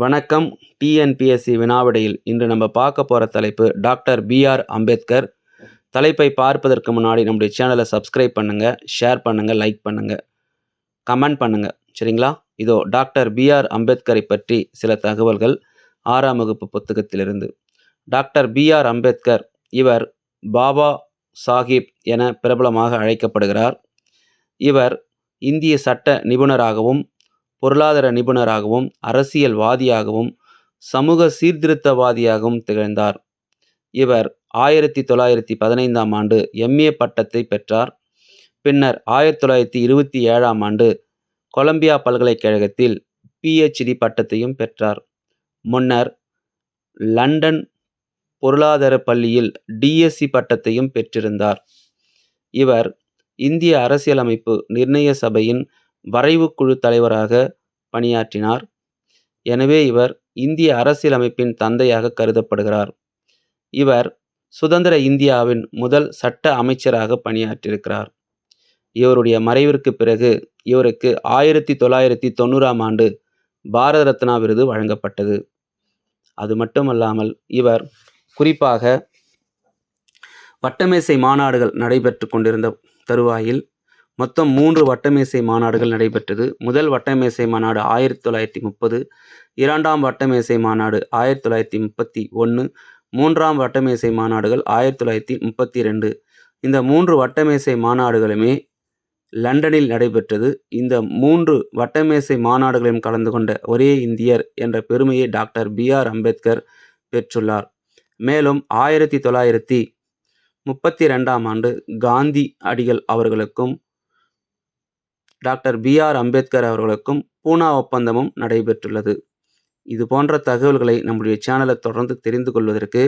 வணக்கம். டிஎன்பிஎஸ்சி வினாவிடையில் இன்று நம்ம பார்க்க போகிற தலைப்பு டாக்டர் பிஆர் அம்பேத்கர். தலைப்பை பார்ப்பதற்கு முன்னாடி நம்முடைய சேனலை சப்ஸ்கிரைப் பண்ணுங்கள் ஷேர் பண்ணுங்கள் லைக் பண்ணுங்கள் கமெண்ட் பண்ணுங்கள் சரிங்களா? இதோ டாக்டர் பிஆர் அம்பேத்கரை பற்றி சில தகவல்கள் ஆறாம் வகுப்பு புத்தகத்திலிருந்து. டாக்டர் பிஆர் அம்பேத்கர் இவர் பாபா சாஹிப் என பிரபலமாக அழைக்கப்படுகிறார். இவர் இந்திய சட்ட நிபுணராகவும் பொருளாதார நிபுணராகவும் அரசியல்வாதியாகவும் சமூக சீர்திருத்தவாதியாகவும் திகழ்ந்தார். இவர் ஆயிரத்தி தொள்ளாயிரத்தி பதினைந்தாம் ஆண்டு எம்ஏ பட்டத்தை பெற்றார். பின்னர் ஆயிரத்தி தொள்ளாயிரத்தி இருபத்தி ஏழாம் ஆண்டு கொலம்பியா பல்கலைக்கழகத்தில் பிஹெச்டி பட்டத்தையும் பெற்றார். முன்னர் லண்டன் பொருளாதார பள்ளியில் டிஎஸ்சி பட்டத்தையும் பெற்றிருந்தார். இவர் இந்திய அரசியலமைப்பு நிர்ணய சபையின் வரைவுக்குழு தலைவராக பணியாற்றினார். எனவே இவர் இந்திய அரசியலமைப்பின் தந்தையாக கருதப்படுகிறார். இவர் சுதந்திர இந்தியாவின் முதல் சட்ட அமைச்சராக பணியாற்றியிருக்கிறார். இவருடைய மறைவிற்கு பிறகு இவருக்கு ஆயிரத்தி தொள்ளாயிரத்தி தொண்ணூறாம் ஆண்டு பாரத ரத்னா விருது வழங்கப்பட்டது. அது மட்டுமல்லாமல் இவர் குறிப்பாக வட்டமேசை மாநாடுகள் நடைபெற்று கொண்டிருந்த தருவாயில் மொத்தம் மூன்று வட்டமேசை மாநாடுகள் நடைபெற்றது. முதல் வட்டமேசை மாநாடு ஆயிரத்தி தொள்ளாயிரத்தி முப்பது இரண்டாம் வட்டமேசை மாநாடு ஆயிரத்தி தொள்ளாயிரத்தி முப்பத்தி ஒன்று மூன்றாம் வட்டமேசை மாநாடுகள் ஆயிரத்தி தொள்ளாயிரத்தி முப்பத்தி ரெண்டு இந்த மூன்று வட்டமேசை மாநாடுகளுமே லண்டனில் நடைபெற்றது. இந்த மூன்று வட்டமேசை மாநாடுகளையும் கலந்து கொண்ட ஒரே இந்தியர் என்ற பெருமையை டாக்டர் பிஆர் அம்பேத்கர் பெற்றுள்ளார். மேலும் ஆயிரத்தி தொள்ளாயிரத்தி முப்பத்தி ரெண்டாம் ஆண்டு காந்தி அடிகள் அவர்களுக்கும் டாக்டர் பிஆர் அம்பேத்கர் அவர்களுக்கும் பூனா ஒப்பந்தமும் நடைபெற்றுள்ளது. இது போன்ற தகவல்களை நம்மளுடைய சேனலை தொடர்ந்து தெரிந்து கொள்வதற்கு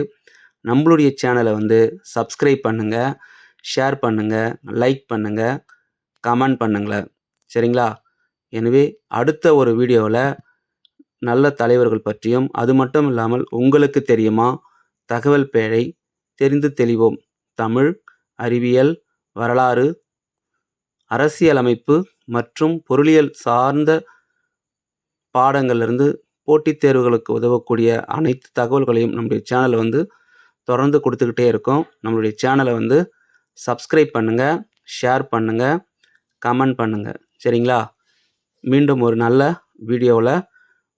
நம்மளுடைய சேனலை வந்து சப்ஸ்கிரைப் பண்ணுங்கள் ஷேர் பண்ணுங்கள் லைக் பண்ணுங்கள் கமெண்ட் பண்ணுங்களேன் சரிங்களா? எனவே அடுத்த ஒரு வீடியோவில் நல்ல தலைவர்கள் பற்றியும் அது மட்டும் இல்லாமல் உங்களுக்கு தெரியுமா தகவல் பேழை தெரிந்து தெளிவோம். தமிழ் அறிவியல் வரலாறு அரசியலமைப்பு மற்றும் பொருளியல் சார்ந்த பாடங்கள்லேருந்து போட்டித் தேர்வுகளுக்கு உதவக்கூடிய அனைத்து தகவல்களையும் நம்முடைய சேனலை வந்து தொடர்ந்து கொடுத்துக்கிட்டே இருக்கோம். நம்மளுடைய சேனலை வந்து சப்ஸ்கிரைப் பண்ணுங்கள் ஷேர் பண்ணுங்கள் கமெண்ட் பண்ணுங்கள் சரிங்களா? மீண்டும் ஒரு நல்ல வீடியோவில்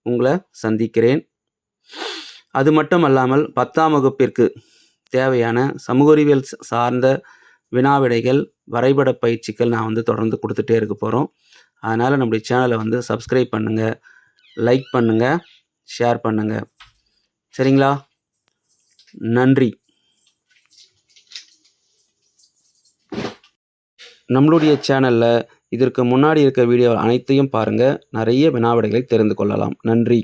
உங்களை சந்திக்கிறேன். அது மட்டும் அல்லாமல் பத்தாம் வகுப்பிற்கு தேவையான சமூக அறிவியல் சார்ந்த வினாவிடைகள் வரைபட பயிற்சிகள் நான் வந்து தொடர்ந்து கொடுத்துட்டே இருக்க போகிறோம் அதனால் நம்முடைய சேனலை வந்து சப்ஸ்கிரைப் பண்ணுங்கள் லைக் பண்ணுங்கள் ஷேர் பண்ணுங்கள் சரிங்களா? நன்றி. நம்மளுடைய சேனலில் இதற்கு முன்னாடி இருக்க வீடியோ அனைத்தையும் பாருங்கள் நிறைய வினாவிடைகளை தெரிந்து கொள்ளலாம். நன்றி.